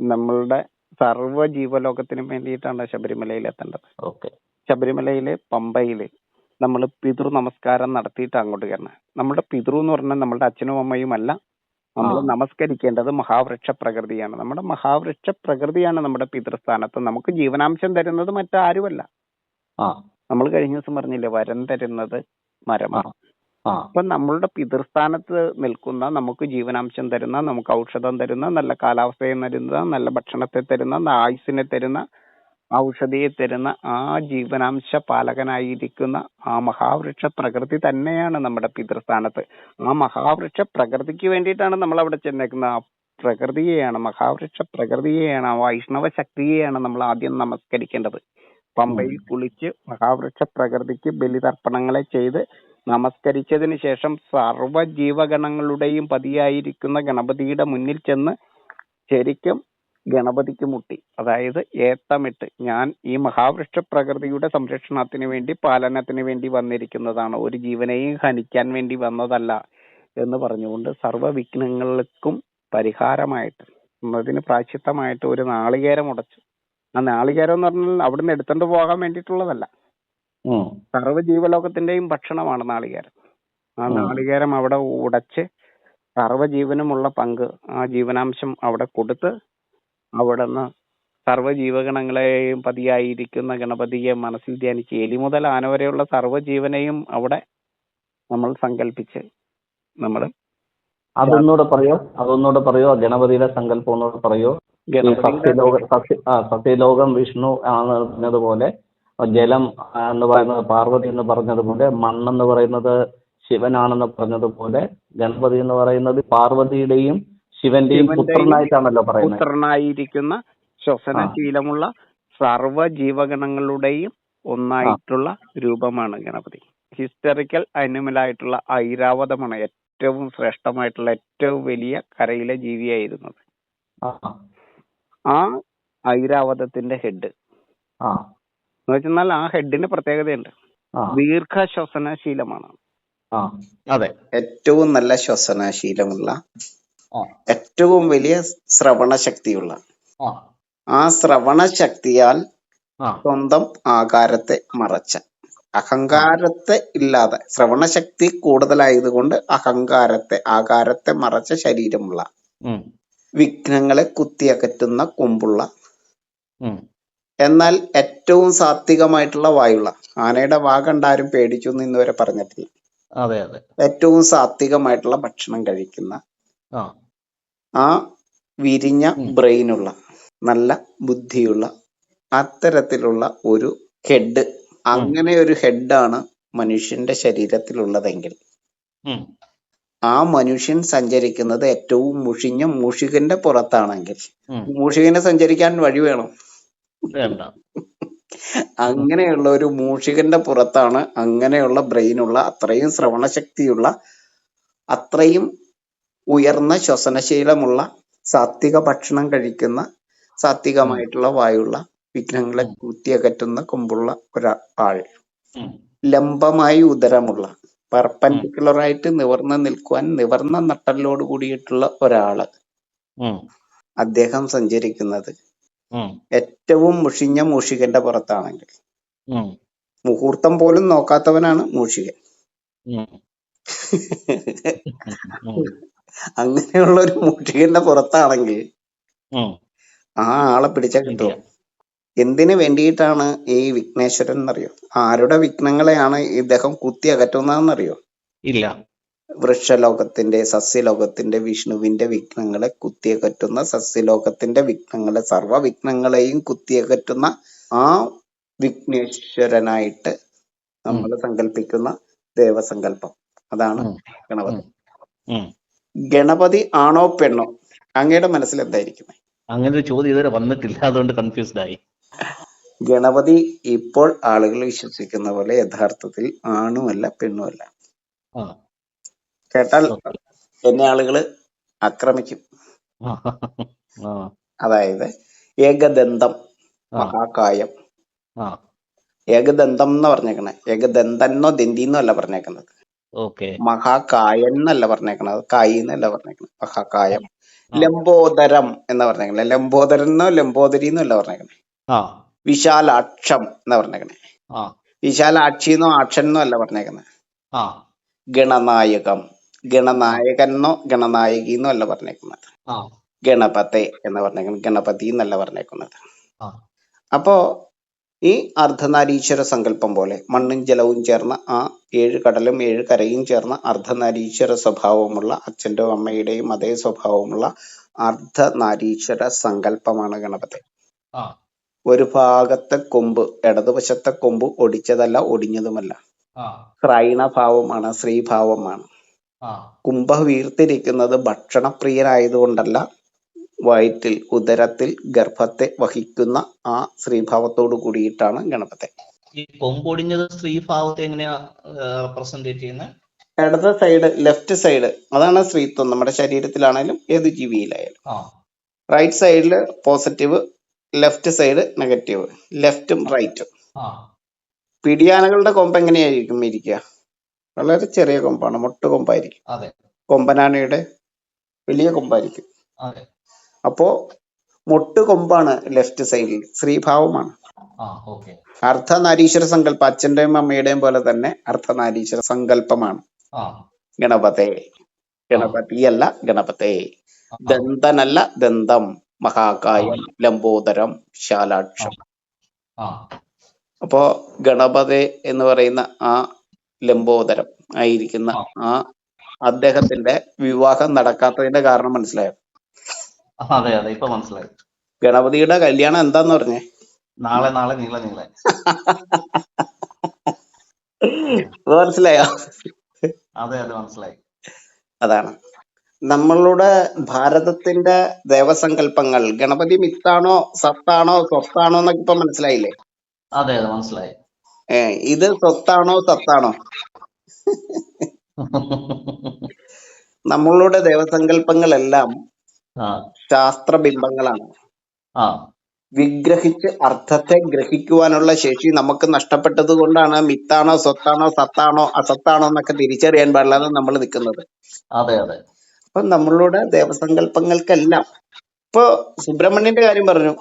നമ്മളുടെ സർവ ജീവലോകത്തിനും വേണ്ടിയിട്ടാണ് ശബരിമലയിൽ എത്തേണ്ടത്. ശബരിമലയിൽ പമ്പയിൽ നമ്മൾ പിതൃ നമസ്കാരം നടത്തിയിട്ട് അങ്ങോട്ട് കയറണം നമ്മുടെ പിതൃ എന്ന് പറഞ്ഞാൽ നമ്മുടെ അച്ഛനും അമ്മയും അല്ല. നമ്മൾ നമസ്കരിക്കേണ്ടത് മഹാവൃക്ഷ പ്രകൃതിയാണ്. നമ്മുടെ മഹാവൃക്ഷ പ്രകൃതിയാണ് നമ്മുടെ പിതൃസ്ഥാനത്ത്. നമുക്ക് ജീവനാംശം തരുന്നത് മറ്റാരുമല്ല. നമ്മൾ കഴിഞ്ഞ ദിവസം പറഞ്ഞില്ലേ വരം തരുന്നത് മരമാണ്. അപ്പൊ നമ്മളുടെ പിതൃസ്ഥാനത്ത് നിൽക്കുന്ന നമുക്ക് ജീവനാംശം തരുന്ന നമുക്ക് ഔഷധം തരുന്ന നല്ല കാലാവസ്ഥയെ തരുന്ന നല്ല ഭക്ഷണത്തെ തരുന്ന ആയുസിനെ തരുന്ന ഔഷധിയെ തരുന്ന ആ ജീവനാംശ പാലകനായിരിക്കുന്ന ആ മഹാവൃക്ഷ പ്രകൃതി തന്നെയാണ് നമ്മുടെ പിതൃസ്ഥാനത്ത്. ആ മഹാവൃക്ഷ പ്രകൃതിക്ക് വേണ്ടിയിട്ടാണ് നമ്മൾ അവിടെ ചെന്നേക്കുന്നത്. ആ പ്രകൃതിയെയാണ് മഹാവൃക്ഷ പ്രകൃതിയെയാണ് ആ വൈഷ്ണവ ശക്തിയെയാണ് നമ്മൾ ആദ്യം നമസ്കരിക്കേണ്ടത്. പമ്പയിൽ കുളിച്ച് മഹാവൃക്ഷ പ്രകൃതിക്ക് ബലിതർപ്പണങ്ങളെ ചെയ്ത് നമസ്കരിച്ചതിന് ശേഷം സർവ ജീവഗണങ്ങളുടെയും പതിയായിരിക്കുന്ന ഗണപതിയുടെ മുന്നിൽ ചെന്ന് ശരിക്കും ഗണപതിക്ക് മുട്ടി. അതായത് ഏത്തമിട്ട്. ഞാൻ ഈ മഹാവൃക്ഷ പ്രകൃതിയുടെ സംരക്ഷണത്തിന് വേണ്ടി പാലനത്തിന് വേണ്ടി വന്നിരിക്കുന്നതാണ്. ഒരു ജീവനെയും ഹനിക്കാൻ വേണ്ടി വന്നതല്ല എന്ന് പറഞ്ഞുകൊണ്ട് സർവ വിഘ്നങ്ങൾക്കും പരിഹാരമായിട്ട് അതിന് പ്രായശ്ചിത്തമായിട്ട് ഒരു നാളികേരം ഉടച്ചു ആ നാളികേരം എന്ന് പറഞ്ഞാൽ അവിടുന്ന് എടുത്തോണ്ട് പോകാൻ വേണ്ടിയിട്ടുള്ളതല്ല. സർവ ജീവലോകത്തിന്റെയും ഭക്ഷണമാണ് നാളികേരം. ആ നാളികേരം അവിടെ ഉടച്ച് സർവജീവനുമുള്ള പങ്ക് ആ ജീവനാംശം അവിടെ കൊടുത്ത് അവിടുന്ന് സർവ ജീവഗണങ്ങളെയും പതിയായിരിക്കുന്ന ഗണപതിയെ മനസ്സിൽ ധ്യാനിച്ച് എലി മുതൽ ആന വരെയുള്ള സർവ ജീവനെയും അവിടെ നമ്മൾ സങ്കല്പിച്ച് നമ്മൾ അതൊന്നുകൂടെ പറയോ? അതൊന്നുകൂടെ പറയോ? ഗണപതിയുടെ സങ്കല്പം ഒന്നുകൂടെ പറയോ? സത്യലോകം സസ്യലോകം വിഷ്ണു ആണ് പറഞ്ഞതുപോലെ ജലം എന്ന് പറയുന്നത് പാർവതി എന്ന് പറഞ്ഞതുപോലെ മണ്ണെന്ന് പറയുന്നത് ശിവനാണെന്ന് പറഞ്ഞതുപോലെ ഗണപതി എന്ന് പറയുന്നത് പാർവതിയുടെയും ശിവന്റെയും പുത്രനായിട്ടാണല്ലോ പറയുന്നത്. പുത്രനായിരിക്കുന്ന ശ്വസനശീലമുള്ള സർവ ജീവഗണങ്ങളുടെയും ഒന്നായിട്ടുള്ള രൂപമാണ് ഗണപതി. ഹിസ്റ്ററിക്കൽ അനിമൽ ആയിട്ടുള്ള ഐരാവതമാണ് ഏറ്റവും ശ്രേഷ്ഠമായിട്ടുള്ള ഏറ്റവും വലിയ കരയിലെ ജീവിയായിരുന്നത് ആ. ആ ഐരാവതത്തിന്റെ ഹെഡ് ആ. എന്ന് വെച്ചാൽ ആ ഹെഡിന് പ്രത്യേകതയുണ്ട്. ദീർഘ ദീർഘശ്വസനശീലമാണ് അതെ. ഏറ്റവും നല്ല ശ്വസനശീലമുള്ള ഏറ്റവും വലിയ ശ്രവണ ശക്തിയുള്ള ആ ശ്രവണ ശക്തിയാൽ സ്വന്തം ആകാരത്തെ മറച്ച. അഹങ്കാരത്തെ ഇല്ലാതെ ശ്രവണശക്തി കൂടുതലായതുകൊണ്ട് അഹങ്കാരത്തെ ആകാരത്തെ മറച്ച ശരീരമുള്ള വിഘ്നങ്ങളെ കുത്തിയകറ്റുന്ന കൊമ്പുള്ള എന്നാൽ ഏറ്റവും സാത്വികമായിട്ടുള്ള വായുള്ള. ആനയുടെ വാ കണ്ടാരും പേടിച്ചു എന്ന് ഇന്നുവരെ പറഞ്ഞിട്ടില്ല. അതെ അതെ. ഏറ്റവും സാത്വികമായിട്ടുള്ള ഭക്ഷണം കഴിക്കുന്ന ആ. വിരിഞ്ഞ. ബ്രെയിനുള്ള നല്ല ബുദ്ധിയുള്ള അത്തരത്തിലുള്ള ഒരു ഹെഡ്. അങ്ങനെ ഒരു ഹെഡാണ് മനുഷ്യന്റെ ശരീരത്തിലുള്ളതെങ്കിൽ. ആ മനുഷ്യൻ സഞ്ചരിക്കുന്നത് ഏറ്റവും മുഷിഞ്ഞ മുഷികന്റെ പുറത്താണെങ്കിൽ. മൂഷികനെ സഞ്ചരിക്കാൻ വഴി വേണം? വേണ്ട. അങ്ങനെയുള്ള ഒരു മൂഷികന്റെ പുറത്താണ് അങ്ങനെയുള്ള ബ്രെയിനുള്ള അത്രയും ശ്രവണശക്തിയുള്ള അത്രയും ഉയർന്ന ശ്വസനശീലമുള്ള സാത്വിക ഭക്ഷണം കഴിക്കുന്ന സാത്വികമായിട്ടുള്ള വായുള്ള വിഘ്നങ്ങളെ കൂത്തിയകറ്റുന്ന കൊമ്പുള്ള ഒരാൾ ആൾ. ലംബമായി ഉദരമുള്ള പെർപെൻഡിക്കുലർ ആയിട്ട് നിവർന്ന് നിൽക്കുവാൻ നിവർന്ന നട്ടലോട് കൂടിയിട്ടുള്ള ഒരാൾ അദ്ദേഹം സഞ്ചരിക്കുന്നത് ഏറ്റവും മുഷിഞ്ഞ മൂഷികന്റെ പുറത്താണെങ്കിൽ. മുഹൂർത്തം പോലും നോക്കാത്തവനാണ് മൂഷികൻ. അങ്ങനെയുള്ള ഒരു മൂഷികന്റെ പുറത്താണെങ്കിൽ ആ. ആളെ പിടിച്ച കിട്ടും എന്തിനു വേണ്ടിയിട്ടാണ് ഈ വിഘ്നേശ്വരൻ എന്നറിയോ? ആരുടെ വിഘ്നങ്ങളെയാണ് ഇദ്ദേഹം കുത്തി അകറ്റുന്നതെന്നറിയോ? ഇല്ല. വൃക്ഷലോകത്തിന്റെ സസ്യലോകത്തിന്റെ വിഷ്ണുവിന്റെ വിഘ്നങ്ങളെ കുത്തിയകറ്റുന്ന സസ്യലോകത്തിന്റെ വിഘ്നങ്ങളെ സർവ വിഘ്നങ്ങളെയും കുത്തിയകറ്റുന്ന ആ വിഘ്നേശ്വരനായിട്ട് നമ്മൾ സങ്കല്പിക്കുന്ന ദേവസങ്കല്പം. അതാണ് ഗണപതി. ഗണപതി ആണോ പെണ്ണോ? അങ്ങയുടെ മനസ്സിൽ എന്തായിരിക്കും അങ്ങനെ ഒരു ചോദ്യം ഇതുവരെ വന്നിട്ടില്ല അതുകൊണ്ട് കൺഫ്യൂസ്ഡ് ആയി. ഗണപതി ഇപ്പോൾ ആളുകൾ വിശ്വസിക്കുന്ന പോലെ യഥാർത്ഥത്തിൽ ആണുമല്ല പെണ്ണുമല്ല. കേട്ടാൽ എന്നെ ആളുകൾ ആക്രമിക്കും. അതായത് ഏകദന്തം മഹാകായം. ഏകദന്തം എന്ന് പറഞ്ഞേക്കണേ? ഏകദന്തന്നോ ദന്തിന്നോ അല്ല പറഞ്ഞേക്കുന്നത് മഹാകായൻ എന്നല്ല പറഞ്ഞേക്കണത്. കായി എന്നല്ല പറഞ്ഞേക്കണത്. മഹാകായം. ലംബോദരം എന്ന് പറഞ്ഞേക്കണേ. ലംബോദരൻ എന്നോ ലംബോദരി എന്നല്ല പറഞ്ഞേക്കണേ വിശാലാക്ഷം എന്ന് പറഞ്ഞേക്കണേ. വിശാലാക്ഷി എന്നോ ആക്ഷൻ എന്നോ അല്ല പറഞ്ഞേക്കണേ. ആ. ഗണനായകം. ഗണനായകൻ എന്നോ ഗണനായകി എന്നോ അല്ല പറഞ്ഞേക്കുന്നത്. ഗണപത്തെ എന്ന് പറഞ്ഞേക്കുന്നത്. ഗണപതി എന്നല്ല പറഞ്ഞേക്കുന്നത്. അപ്പോ ഈ അർദ്ധനാരീശ്വര സങ്കല്പം പോലെ മണ്ണും ജലവും ചേർന്ന ആ ഏഴ് കടലും ഏഴ് കരയും ചേർന്ന അർദ്ധനാരീശ്വര സ്വഭാവമുള്ള അച്ഛന്റെയും അമ്മയുടെയും അതേ സ്വഭാവമുള്ള അർദ്ധനാരീശ്വര സങ്കല്പമാണ് ഗണപതി. ഒരു ഭാഗത്തെ കൊമ്പ് ഇടതുവശത്തെ കൊമ്പ് ഒടിച്ചതല്ല ഒടിഞ്ഞതുമല്ല. ശ്രൈണഭാവമാണ് ശ്രീഭാവമാണ്. കുംഭ വീർത്തിരിക്കുന്നത് ഭക്ഷണപ്രിയനായതുകൊണ്ടല്ല വയറ്റിൽ ഉദരത്തിൽ ഗർഭത്തെ വഹിക്കുന്ന ആ ശ്രീഭാവത്തോട് കൂടിയിട്ടാണ് ഗണപതി. ഈ കൊമ്പൊടിഞ്ഞത് ശ്രീഭാവത്തെ എങ്ങനെയാ റെപ്രസെന്റ് ചെയ്യുന്നത് ഇടത് സൈഡ് ലെഫ്റ്റ് സൈഡ് അതാണ് സ്ത്രീത്വം. നമ്മുടെ ശരീരത്തിലാണെങ്കിലും ഏത് ജീവിയിലായാലും. റൈറ്റ് സൈഡിൽ പോസിറ്റീവ് ലെഫ്റ്റ് സൈഡ് നെഗറ്റീവ് ലെഫ്റ്റും റൈറ്റും പിടിയാനകളുടെ കൊമ്പ് എങ്ങനെയായിരിക്കും ഇരിക്കുക? വളരെ ചെറിയ കൊമ്പാണ് മൊട്ട കൊമ്പായിരിക്കും. കൊമ്പനാനയുടെ വലിയ കൊമ്പായിരിക്കും. അപ്പോ മൊട്ട് കൊമ്പാണ് ലെഫ്റ്റ് സൈഡിൽ ഓക്കെ. അർദ്ധനാരീശ്വര സങ്കല്പം അച്ഛന്റെയും അമ്മയുടെയും പോലെ തന്നെ അർദ്ധനാരീശ്വര സങ്കല്പമാണ്. ആ. ഗണപതേ ഗണപതിയല്ല ഗണപതേ. ദന്തനല്ല ദന്തം മഹാകായം ലംബോദരം ശാലാക്ഷം. അപ്പോ ഗണപതേ എന്ന് പറയുന്ന ആ ലംബോദരം ആയിരിക്കുന്ന ആ. അദ്ദേഹത്തിന്റെ വിവാഹം നടക്കാത്തതിന്റെ കാരണം മനസ്സിലായോ? അതെ അതെ ഇപ്പൊ മനസ്സിലായി. ഗണപതിയുടെ കല്യാണം എന്താന്ന് പറഞ്ഞേ? നാളെ നാളെ നീളെ നീളെ. മനസ്സിലായോ? അതെ അതെ മനസ്സിലായി. അതാണ്. നമ്മളുടെ ഭാരതത്തിന്റെ ദേവസങ്കല്പങ്ങൾ ഗണപതി മിത്താണോ സത്താണോ സ്വത്താണോ എന്നൊക്കെ ഇപ്പൊ മനസ്സിലായില്ലേ? അതെ അതെ മനസ്സിലായി. ഏ ഇത് സ്വത്താണോ സത്താണോ നമ്മളുടെ ദേവസങ്കല്പങ്ങളെല്ലാം ശാസ്ത്രബിംബങ്ങളാണ്. വിഗ്രഹിച്ച് അർത്ഥത്തെ ഗ്രഹിക്കുവാനുള്ള ശേഷി നമുക്ക് നഷ്ടപ്പെട്ടത് കൊണ്ടാണ് മിത്താണോ സ്വത്താണോ സത്താണോ അസത്താണോ എന്നൊക്കെ തിരിച്ചറിയാൻ പാടില്ലാതെ നമ്മൾ നിൽക്കുന്നത്. അതെ അതെ. അപ്പൊ നമ്മളുടെ ദേവസങ്കല്പങ്ങൾക്കെല്ലാം. ഇപ്പൊ സുബ്രഹ്മണ്യന്റെ കാര്യം പറഞ്ഞു.